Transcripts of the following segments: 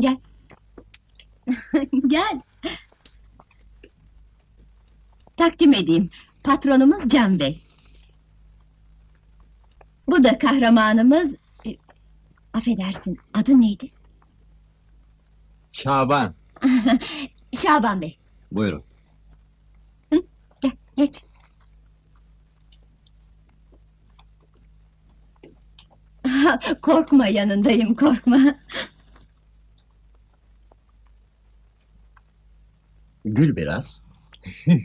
Gel. Gel. Takdim edeyim. Patronumuz Can Bey. Bu da kahramanımız... e, Affedersin, adı neydi? Şaban. Şaban Bey. Buyurun. Gel, geç. korkma yanındayım, korkma. Gül biraz.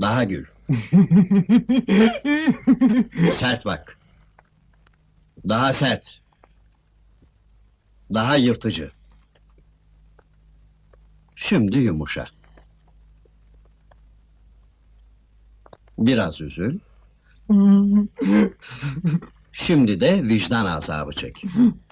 Daha gül. sert bak. Daha sert. Daha yırtıcı. Şimdi yumuşa. Biraz üzül. Şimdi de vicdan azabı çek.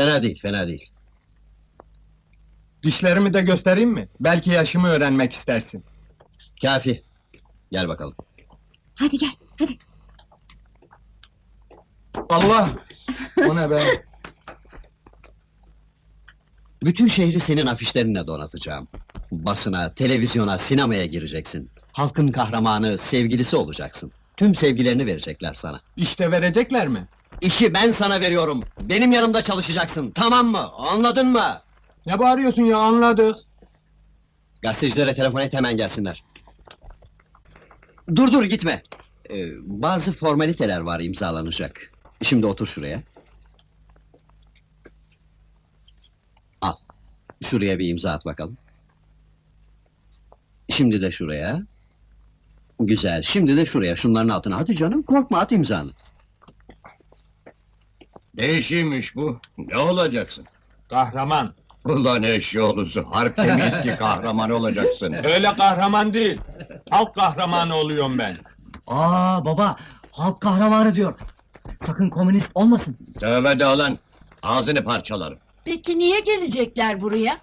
Fena değil, fena değil. Dişlerimi de göstereyim mi? Belki yaşımı öğrenmek istersin. Kafi. Gel bakalım. Hadi gel, hadi. Allah! O ne be? Bütün şehri senin afişlerinle donatacağım. Basına, televizyona, sinemaya gireceksin. Halkın kahramanı, sevgilisi olacaksın. Tüm sevgilerini verecekler sana. İşte verecekler mi? İşi ben sana veriyorum. Benim yanımda çalışacaksın. Tamam mı? Anladın mı? Ne bağırıyorsun ya anladık. Gazetecilere telefon et hemen gelsinler. Dur dur gitme. Ee, bazı formaliteler var imzalanacak. Şimdi otur şuraya. Al. Şuraya bir imza at bakalım. Şimdi de şuraya. Güzel. Şimdi de şuraya. Şunların altına. Hadi canım korkma at imzanı. Ne işiymiş bu? Ne olacaksın? Kahraman. Ulan eşyolusu, harp temiz ki kahraman olacaksın. Öyle kahraman değil. Halk kahramanı oluyorum ben. Aa baba, halk kahramanı diyor. Sakın komünist olmasın. Tövbe de lan, ağzını parçalarım. Peki niye gelecekler buraya?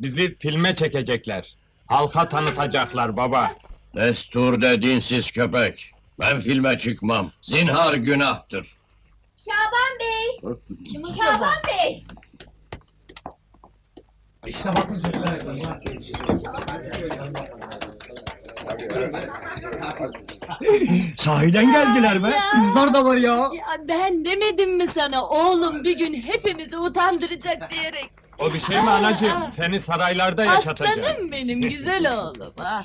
Bizi filme çekecekler. Halka tanıtacaklar baba. Destur de dinsiz köpek. Ben filme çıkmam. Zinhar günahtır. Şaban Bey! Şaban Bey! Sahiden geldiler be. Kızlar da var ya. Ya ben demedim mi sana oğlum bir gün hepimizi utandıracak diyerek. O bir şey mi anacığım? Seni saraylarda yaşatacağım. Aslanım benim güzel oğlum. Ah.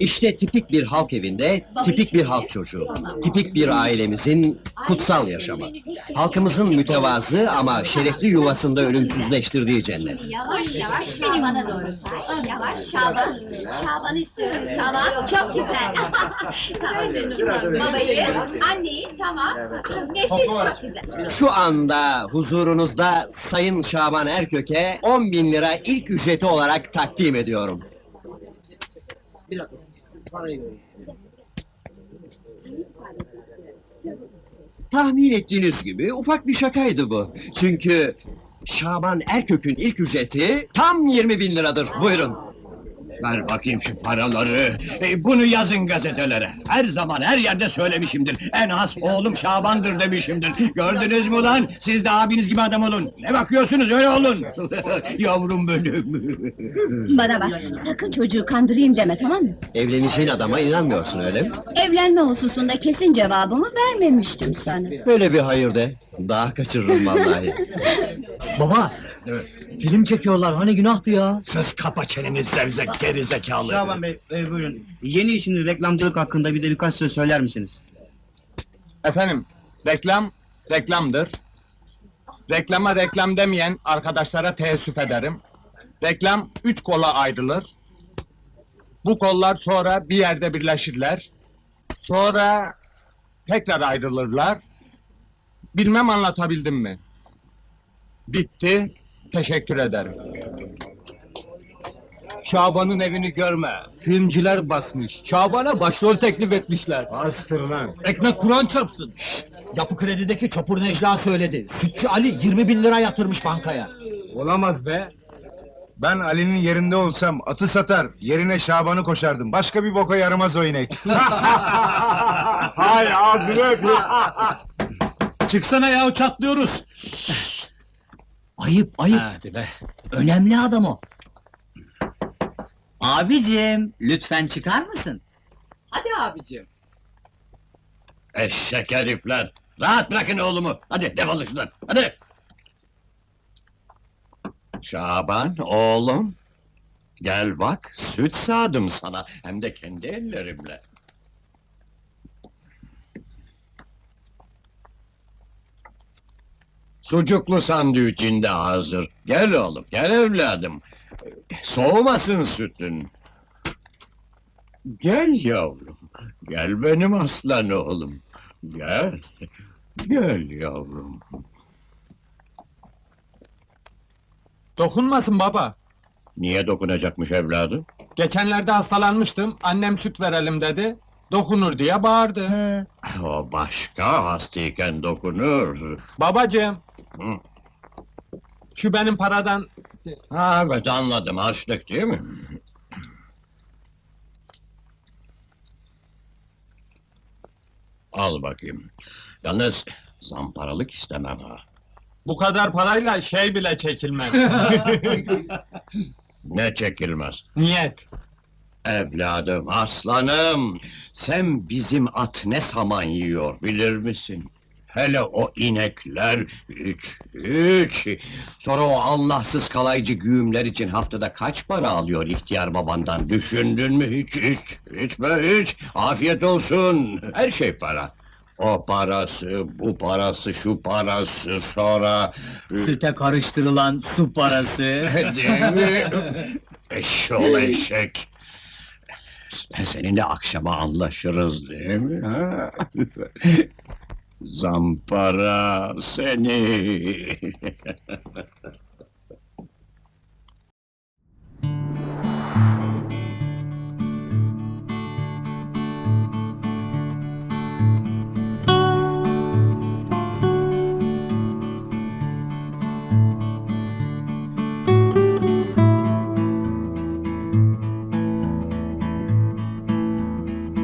İşte tipik bir halk evinde, tipik bir halk çocuğu. Tipik bir ailemizin kutsal yaşamı. Halkımızın mütevazı ama şerefli yuvasında ölümsüzleştirdiği cennet. Yavaş yavaş Şaban'a doğru kay. Yavaş Şaban. Şaban'ı istiyorum. Tamam, çok güzel. tamam. Babayı, anneyi, tamam. Nefis, çok güzel. Şu anda huzurunuzda Sayın Şaban Erköke 10 bin lira ilk ücreti olarak takdim ediyorum. Tahmin ettiğiniz gibi ufak bir şakaydı bu. Çünkü Şaban Erkök'ün ilk ücreti tam 20 bin liradır. Buyurun. Ver bakayım şu paraları. E, bunu yazın gazetelere. Her zaman her yerde söylemişimdir. En az oğlum Şaban'dır demişimdir. Gördünüz mü lan? Siz de abiniz gibi adam olun. Ne bakıyorsunuz öyle olun. Yavrum benim. Bana bak, sakın çocuğu kandırayım deme, tamam mı? Evleneceğin adama inanmıyorsun öyle mi? Evlenme hususunda kesin cevabımı vermemiştim sana. Böyle bir hayır de. Daha kaçırırım vallahi. Baba, film çekiyorlar. Hani günahtı ya. Sus kapa çeneni zevzek geri zekalı. Şaban Bey, e, buyurun. Yeni işiniz reklamcılık hakkında bir de birkaç söz söyler misiniz? Efendim, reklam, reklamdır. Reklama reklam demeyen arkadaşlara teessüf ederim. Reklam üç kola ayrılır. Bu kollar sonra bir yerde birleşirler. Sonra tekrar ayrılırlar. Bilmem anlatabildim mi? Bitti. Teşekkür ederim. Şaban'ın evini görme. Filmciler basmış. Şaban'a başrol teklif etmişler. Bastır lan. Ekmek Kur'an çarpsın. Yapı Kredi'deki Çopur Necla söyledi. Sütçü Ali 20 bin lira yatırmış bankaya. Olamaz be. Ben Ali'nin yerinde olsam atı satar, yerine Şaban'ı koşardım. Başka bir boka yaramaz o inek. Hay ağzını öpeyim. Çıksana ya çatlıyoruz. Ayıp ayıp. Hadi be. Önemli adam o. Abicim, lütfen çıkar mısın? Hadi abicim. Eşek herifler. Rahat bırakın oğlumu. Hadi defolun şuradan. Hadi. Şaban oğlum. Gel bak süt sağdım sana. Hem de kendi ellerimle. Sucuklu sandviçin de hazır. Gel oğlum, gel evladım. Soğumasın sütün. Gel yavrum. Gel benim aslan oğlum. Gel. Gel yavrum. Dokunmasın baba. Niye dokunacakmış evladım? Geçenlerde hastalanmıştım. Annem süt verelim dedi. Dokunur diye bağırdı. O başka hastayken dokunur. Babacığım. Şu benim paradan Ha evet anladım harçlık değil mi? Al bakayım. Yalnız zamparalık istemem ha. bu kadar parayla şey bile çekilmez. Ne çekilmez. Niyet. Evladım, aslanım, sen bizim at ne saman yiyor bilir misin? Hele o inekler, üç, üç. Sonra o Allahsız kalaycı güğümler için haftada kaç para alıyor ihtiyar babandan düşündün mü hiç, hiç, hiç be hiç. Afiyet olsun, her şey para. O parası, bu parası, şu parası, sonra... Süte karıştırılan su parası. Değil mi? Eşşoğlu eşek. Seninle akşama anlaşırız değil mi? ha? Zampara seni.